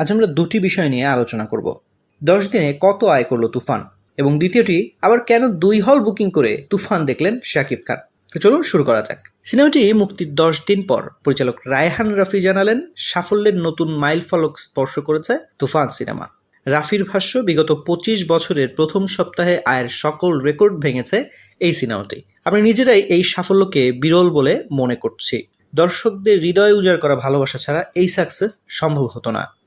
আজ আমরা দুটি বিষয় নিয়ে আলোচনা করব। দশ দিনে কত আয় করল তুফান? এবং দ্বিতীয়টি, আবার কেন দুই হল বুকিং করে তুফান দেখলেন শাকিব খান? চলুন শুরু করা যাক। সিনেমাটি মুক্তির দশ দিন পর পরিচালক রায়হান রাফি জানালেন, সাফল্যের নতুন মাইল ফলক স্পর্শ করেছে তুফান সিনেমা। রাফির ভাষ্য, বিগত পঁচিশ বছরের প্রথম সপ্তাহে আয়ের সকল রেকর্ড ভেঙেছে এই সিনেমাটি। আমরা নিজেরাই এই সাফল্যকে বিরল বলে মনে করছি। দর্শকদের হৃদয় উজাড় করা ভালোবাসা ছাড়া এই সাকসেস সম্ভব হতো না।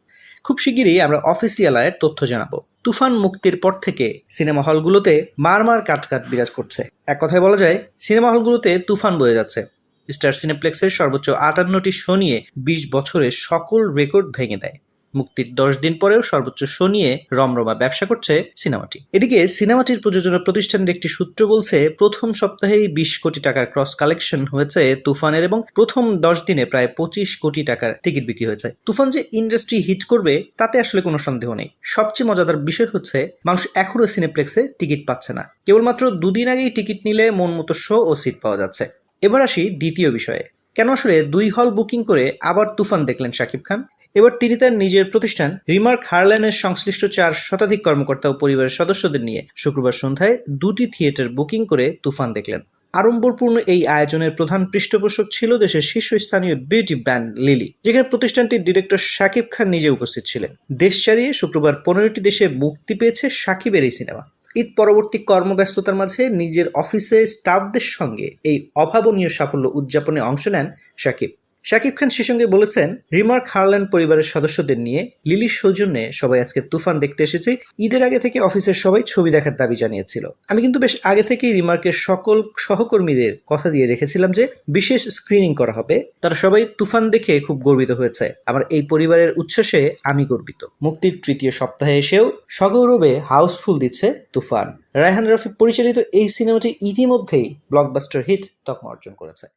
খুব শিগগিরই আমরা অফিসিয়াল আয়ের তথ্য জানাব। তুফান মুক্তির পর থেকে সিনেমা হলগুলোতে মারমার কাটকাট বিরাজ করছে। এক কথায় বলা যায়, সিনেমা হলগুলোতে তুফান বয়ে যাচ্ছে। স্টার সিনেপ্লেক্সের সর্বোচ্চ আটান্নটি শো নিয়ে বিশ বছরের সকল রেকর্ড ভেঙে দেয়। মুক্তির দশ দিন পরেও সর্বোচ্চ শো নিয়ে রমরমা ব্যবসা করছে সিনেমাটি। এদিকে সিনেমাটির প্রযোজনা প্রতিষ্ঠানের একটি সূত্র বলছে, প্রথম সপ্তাহেই বিশ কোটি টাকার ক্রস কালেকশন হয়েছে তুফানের এবং প্রথম দশ দিনে প্রায় পঁচিশ কোটি টাকার টিকিট বিক্রি হয়েছে। তুফান যে ইন্ডাস্ট্রি হিট করবে, তাতে আসলে কোনো সন্দেহ নেই। সবচেয়ে মজাদার বিষয় হচ্ছে, মানুষ এখনও সিনেপ্লেক্সে টিকিট পাচ্ছে না। কেবলমাত্র দুদিন আগেই টিকিট নিলে মন মতো শো ও সিট পাওয়া যাচ্ছে। এবার আসি দ্বিতীয় বিষয়ে। কেন আসলে দুই হল বুকিং করে আবার তুফান দেখলেন শাকিব খান? এবার তিনি তার নিজের প্রতিষ্ঠান রিমার্ক হারল্যান্ডের সংশ্লিষ্ট চার শতাধিক কর্মকর্তা ও পরিবারের সদস্যদের নিয়ে শুক্রবার সন্ধ্যায় দুটি থিয়েটার বুকিং করে তুফান দেখলেন। আড়ম্বরপূর্ণ এই আয়োজনের প্রধান পৃষ্ঠপোষক ছিল দেশের শীর্ষস্থানীয় বিউটি ব্র্যান্ড লিলি, যেখানে প্রতিষ্ঠানটির ডিরেক্টর শাকিব খান নিজে উপস্থিত ছিলেন। দেশ ছাড়িয়ে শুক্রবার পনেরোটি দেশে মুক্তি পেয়েছে শাকিবের এই সিনেমা। ঈদ পরবর্তী কর্মব্যস্ততার মাঝে নিজের অফিসে স্টাফদের সঙ্গে এই অভাবনীয় সাফল্য উদযাপনে অংশ নেন শাকিব। শাকিব খান সে সঙ্গে বলেছেন, রিমার্ক হারল্যান্ড পরিবারের সদস্যদের নিয়ে লিলির সৌজন্যে সবাই আজকে তুফান দেখতে এসেছে। ঈদের আগে থেকে অফিসের সবাই ছবি দেখার দাবি জানিয়েছিল। আমি কিন্তু বেশ আগে থেকেই রিমার্কের সকল সহকর্মীদের কথা দিয়ে রেখেছিলাম যে বিশেষ স্ক্রিনিং করা হবে। তারা সবাই তুফান দেখে খুব গর্বিত হয়েছে। আমার এই পরিবারের উচ্ছ্বাসে আমি গর্বিত। মুক্তির তৃতীয় সপ্তাহে এসেও সগৌরবে হাউসফুল দিচ্ছে তুফান। রায়হান রফি পরিচালিত এই সিনেমাটি ইতিমধ্যেই ব্লকবাস্টার হিট তকমা অর্জন করেছে।